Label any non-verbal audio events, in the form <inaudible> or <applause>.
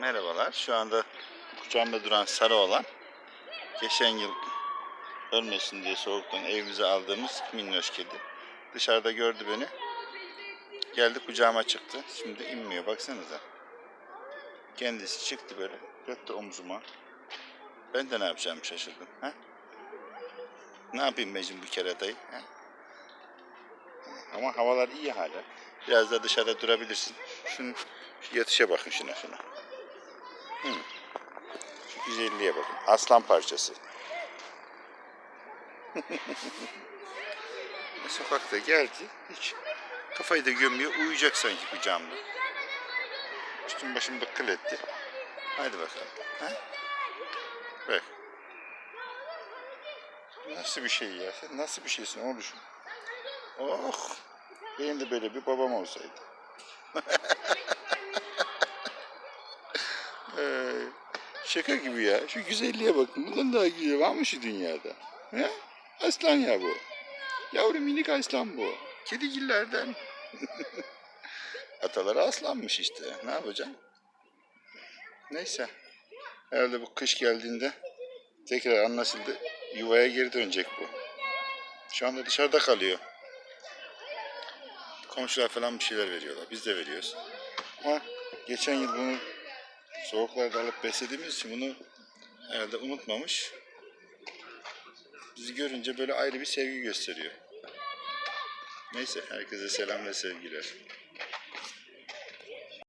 Merhabalar. Şu anda kucağımda duran sarı olan geçen yıl ölmesin diye soğuktan evimize aldığımız minnoş kedi. Dışarıda gördü beni. Geldi kucağıma çıktı. Şimdi inmiyor baksanıza. Kendisi çıktı böyle. Yattı omzuma. Ben de ne yapacağımı şaşırdım. Ha? Ne yapayım Mecnun bu kere dayı? Ha? Ama havalar iyi hala. Biraz da dışarıda durabilirsin. Şunu, şu yatışa bakın şuna şuna. Hı. Şu güzelliğe bakın. Aslan parçası. <laughs> Sokakta geldi. Hiç kafayı da gömüyor. Uyuyacak sanki kucağımda. Üstüm başım da kıl etti. Hadi bakalım. Ha? Bak. Nasıl bir şey ya? Sen nasıl bir şeysin oğlum? Oh! Benim de böyle bir babam olsaydı. <laughs> şaka gibi ya. Şu güzelliğe bakın. Bundan daha güzel var mı şu dünyada? He? Aslan ya bu. Yavru minik aslan bu. Kedigillerden. <laughs> Ataları aslanmış işte. Ne yapacaksın? Neyse. Herhalde bu kış geldiğinde tekrar anlaşıldı. Yuvaya geri dönecek bu. Şu anda dışarıda kalıyor. Komşular falan bir şeyler veriyorlar. Biz de veriyoruz. Ama geçen yıl bunu soğuklarda alıp beslediğimiz için bunu herhalde unutmamış. Bizi görünce böyle ayrı bir sevgi gösteriyor. Neyse herkese selam ve sevgiler.